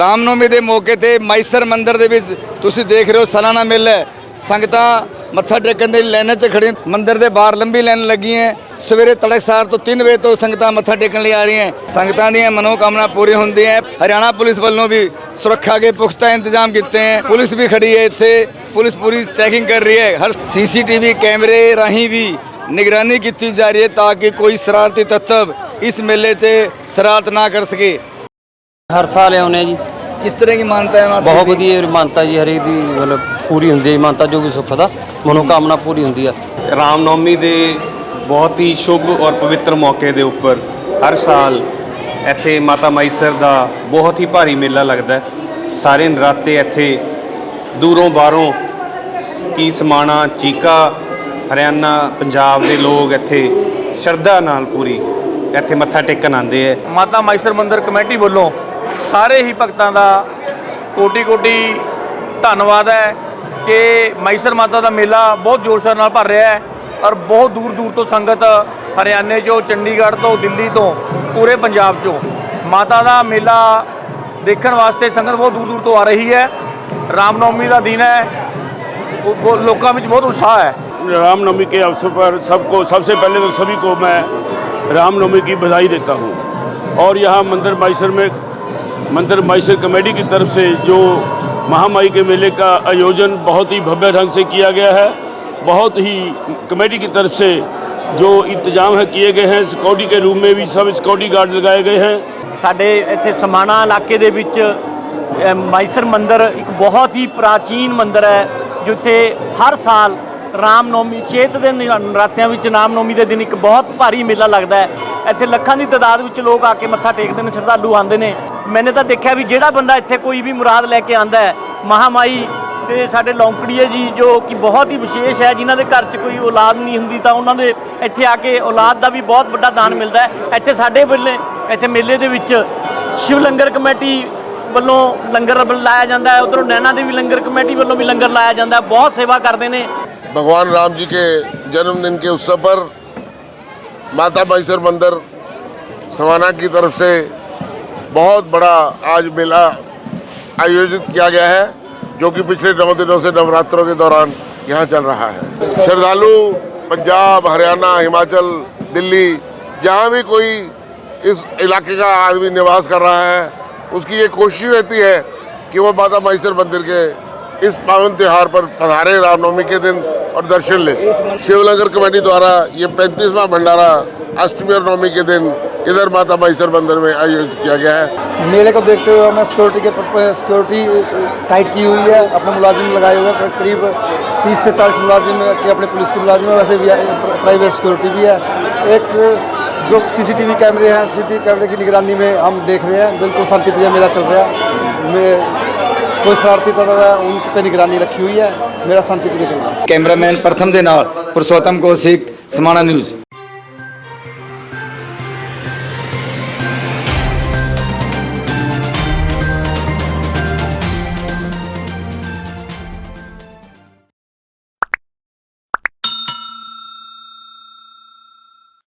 ਰਾਮਨੌਮੀ ਦੇ ਮੌਕੇ ਤੇ ਮਾਈਸਰ ਮੰਦਿਰ ਦੇ ਵਿੱਚ ਤੁਸੀਂ ਦੇਖ ਰਹੇ ਹੋ ਸਾਲਾਨਾ ਮੇਲਾ ਸੰਗਤਾਂ ਮੱਥਾ ਟੇਕਣ ਦੇ ਲਾਈਨਾਂ 'ਚ ਖੜੀਆਂ ਮੰਦਿਰ ਦੇ ਬਾਹਰ ਲੰਬੀ ਲਾਈਨ ਲੱਗੀ ਹੈ। ਸਵੇਰੇ ਤੜਕਸਾਰ ਤੋਂ 3 ਵਜੇ ਤੋਂ ਸੰਗਤਾਂ ਮੱਥਾ ਟੇਕਣ ਲਈ ਆ ਰਹੀਆਂ ਸੰਗਤਾਂ ਦੀਆਂ ਮਨੋਕਾਮਨਾ ਪੂਰੀ ਹੁੰਦੀਆਂ ਹੈ। ਹਰਿਆਣਾ ਪੁਲਿਸ ਵੱਲੋਂ ਵੀ ਸੁਰੱਖਿਆ ਦੇ ਪੁਖਤਾ ਇੰਤਜ਼ਾਮ ਕੀਤੇ ਹੈ। ਪੁਲਿਸ ਵੀ ਖੜੀ ਹੈ ਇੱਥੇ। ਪੁਲਿਸ ਪੂਰੀ ਚੈਕਿੰਗ ਕਰ ਰਹੀ ਹੈ। ਹਰ ਸੀਸੀਟੀਵੀ ਕੈਮਰੇ ਰਾਹੀਂ ਵੀ ਨਿਗਰਾਨੀ ਕੀਤੀ ਜਾ ਰਹੀ ਹੈ ਤਾਂ ਕਿ ਕੋਈ ਸ਼ਰਾਰਤੀ ਤੱਤਵ ਇਸ ਮੇਲੇ 'ਚ ਸ਼ਰਾਰਤ ਨਾ ਕਰ ਸਕੇ। ਹਰ ਸਾਲ ਆਉਂਦੇ ਆ ਜੀ। ਕਿਸ ਤਰ੍ਹਾਂ ਦੀ ਮਾਨਤਾ ਹੈ? ਬਹੁਤ ਵਧੀਆ ਮਾਨਤਾ ਜੀ ਹਰੇਕ ਦੀ ਮਤਲਬ ਪੂਰੀ ਹੁੰਦੀ ਹੈ ਜੀ ਮਾਨਤਾ ਜੋ ਵੀ ਸੁੱਖ ਦਾ ਮਨੋਕਾਮਨਾ ਪੂਰੀ ਹੁੰਦੀ ਆ। ਰਾਮਨੌਮੀ ਦੇ ਬਹੁਤ ਹੀ ਸ਼ੁਭ ਔਰ ਪਵਿੱਤਰ ਮੌਕੇ ਦੇ ਉੱਪਰ ਹਰ ਸਾਲ ਇੱਥੇ ਮਾਤਾ ਮਾਈਸਰ ਦਾ ਬਹੁਤ ਹੀ ਭਾਰੀ ਮੇਲਾ ਲੱਗਦਾ ਹੈ। ਸਾਰੇ ਨਰਾਤੇ ਇੱਥੇ ਦੂਰੋਂ ਬਾਹਰੋਂ ਕੀ ਸਮਾਣਾ ਚੀਕਾ ਹਰਿਆਣਾ ਪੰਜਾਬ ਦੇ ਲੋਕ ਇੱਥੇ ਸ਼ਰਧਾ ਨਾਲ ਪੂਰੀ ਇੱਥੇ ਮੱਥਾ ਟੇਕਣ ਆਉਂਦੇ ਹੈ। ਮਾਤਾ ਮਾਈਸਰ ਮੰਦਿਰ ਕਮੇਟੀ ਵੱਲੋਂ ਸਾਰੇ ਹੀ ਭਗਤਾਂ ਦਾ ਕੋਟੀ ਕੋਟੀ ਧੰਨਵਾਦ ਹੈ ਕਿ ਮਾਈਸਰ ਮਾਤਾ ਦਾ ਮੇਲਾ ਬਹੁਤ ਜੋਰ ਸ਼ੋਰ ਨਾਲ ਭਰ ਰਿਹਾ ਹੈ ਔਰ ਬਹੁਤ ਦੂਰ ਦੂਰ ਤੋਂ ਸੰਗਤ ਹਰਿਆਣੇ ਚੋਂ ਚੰਡੀਗੜ੍ਹ ਤੋਂ ਦਿੱਲੀ ਤੋਂ ਪੂਰੇ ਪੰਜਾਬ ਚੋਂ ਮਾਤਾ ਦਾ ਮੇਲਾ ਦੇਖਣ ਵਾਸਤੇ ਸੰਗਤ ਬਹੁਤ ਦੂਰ ਦੂਰ ਤੋਂ ਆ ਰਹੀ ਹੈ ਰਾਮਨੌਮੀ ਦਾ ਦਿਨ ਹੈ ਉਹ ਬਹੁਤ- ਲੋਕਾਂ ਵਿੱਚ ਬਹੁਤ ਉਤਸ਼ਾਹ ਹੈ रामनवमी के अवसर पर सबको सबसे पहले तो सभी को मैं रामनवमी की बधाई देता हूँ और यहाँ मंदिर माइसर में मंदिर माइसर कमेटी की तरफ से जो महामाई के मेले का आयोजन बहुत ही भव्य ढंग से किया गया है बहुत ही कमेटी की तरफ से जो इंतजाम है किए गए हैं सिक्योरिटी के रूम में भी सब सिक्योरिटी गार्ड लगाए गए हैं ਸਾਡੇ ਇੱਥੇ ਸਮਾਣਾ ਇਲਾਕੇ ਦੇ ਵਿੱਚ ਅ, ਮਾਈਸਰ ਮੰਦਿਰ ਇੱਕ ਬਹੁਤ ਹੀ ਪ੍ਰਾਚੀਨ ਮੰਦਿਰ ਹੈ ਜਿੱਥੇ ਹਰ ਸਾਲ ਰਾਮਨੌਮੀ ਚੇਤ ਦੇ ਨਿ- ਨਰਾਤਿਆਂ ਵਿੱਚ ਰਾਮਨੌਮੀ ਦੇ ਦਿਨ ਇੱਕ ਬਹੁਤ ਭਾਰੀ ਮੇਲਾ ਲੱਗਦਾ ਹੈ ਇੱਥੇ ਲੱਖਾਂ ਦੀ ਤਾਦਾਦ ਵਿੱਚ ਲੋਕ ਆ ਕੇ ਮੱਥਾ ਟੇਕਦੇ ਨੇ ਸ਼ਰਧਾਲੂ ਆਉਂਦੇ ਨੇ ਮੈਨੇ ਤਾਂ ਦੇਖਿਆ ਵੀ ਜਿਹੜਾ ਬੰਦਾ ਇੱਥੇ ਕੋਈ ਵੀ ਮੁਰਾਦ ਲੈ ਕੇ ਆਂਦਾ ਹੈ ਮਹਾਮਾਈ ਤੇ ਸਾਡੇ ਲੌਂਕੜੀਏ ਜੀ ਜੋ ਕਿ ਬਹੁਤ ਹੀ ਵਿਸ਼ੇਸ਼ ਹੈ ਜਿਨ੍ਹਾਂ ਦੇ ਘਰ 'ਚ ਕੋਈ ਔਲਾਦ ਨਹੀਂ ਹੁੰਦੀ ਤਾਂ ਉਹਨਾਂ ਦੇ ਇੱਥੇ ਆ ਕੇ ਔਲਾਦ ਦਾ ਵੀ ਬਹੁਤ ਵੱਡਾ ਦਾਨ ਮਿਲਦਾ ਹੈ ਇੱਥੇ ਸਾਡੇ ਵੇਲੇ ਇੱਥੇ ਮੇਲੇ ਦੇ ਵਿੱਚ ਸ਼ਿਵ ਲੰਗਰ ਕਮੇਟੀ ਵੱਲੋਂ ਲੰਗਰ ਲਾਇਆ ਜਾਂਦਾ ਹੈ ਉਧਰੋਂ ਨੈਣਾ ਦੇਵੀ ਲੰਗਰ ਕਮੇਟੀ ਵੱਲੋਂ ਵੀ ਲੰਗਰ ਲਾਇਆ ਜਾਂਦਾ ਹੈ ਬਹੁਤ ਸੇਵਾ ਕਰਦੇ ਨੇ भगवान राम जी के जन्मदिन के उत्सव पर माता मैसर मंदिर सवाना की तरफ से बहुत बड़ा आज मेला आयोजित किया गया है, जो कि पिछले नौ दिनों से नवरात्रों के दौरान यहाँ चल रहा है। श्रद्धालु पंजाब, हरियाणा, हिमाचल, दिल्ली, जहाँ भी कोई इस इलाके का आदमी निवास कर रहा है, उसकी ये कोशिश रहती है कि वो माता महेश्वर मंदिर के इस पावन त्यौहार पर पधारे, रामनवमी के दिन और दर्शन ले। शिवनगर कमेटी द्वारा ये पैंतीसवां भंडारा अष्टमी और नवमी के दिन इधर माता मैसर मंदिर में आयोजित किया गया है मेले को देखते हुए हमें सिक्योरिटी के सिक्योरिटी टाइट की हुई है अपने मुलाजिम लगाए हुए हैं करीब 30 से 40 मुलाजिम के अपने पुलिस के मुलाजिम है वैसे भी प्राइवेट सिक्योरिटी भी है एक जो सीसीटीवी कैमरे हैं सीसीटीवी कैमरे की निगरानी में हम देख रहे हैं बिल्कुल शांतिप्रिय मेला चल रहा है में कोई शरारती तत्व है उन पे निगरानी रखी हुई है मेरा शांतिप्रिय चल रहा है ਕੈਮਰਾਮੈਨ ਪ੍ਰਥਮ ਦੇ ਨਾਲ ਪੁਰਸ਼ੋਤਮ ਕੌਸ਼ਿਕ ਸਮਾਣਾ ਨਿਊਜ਼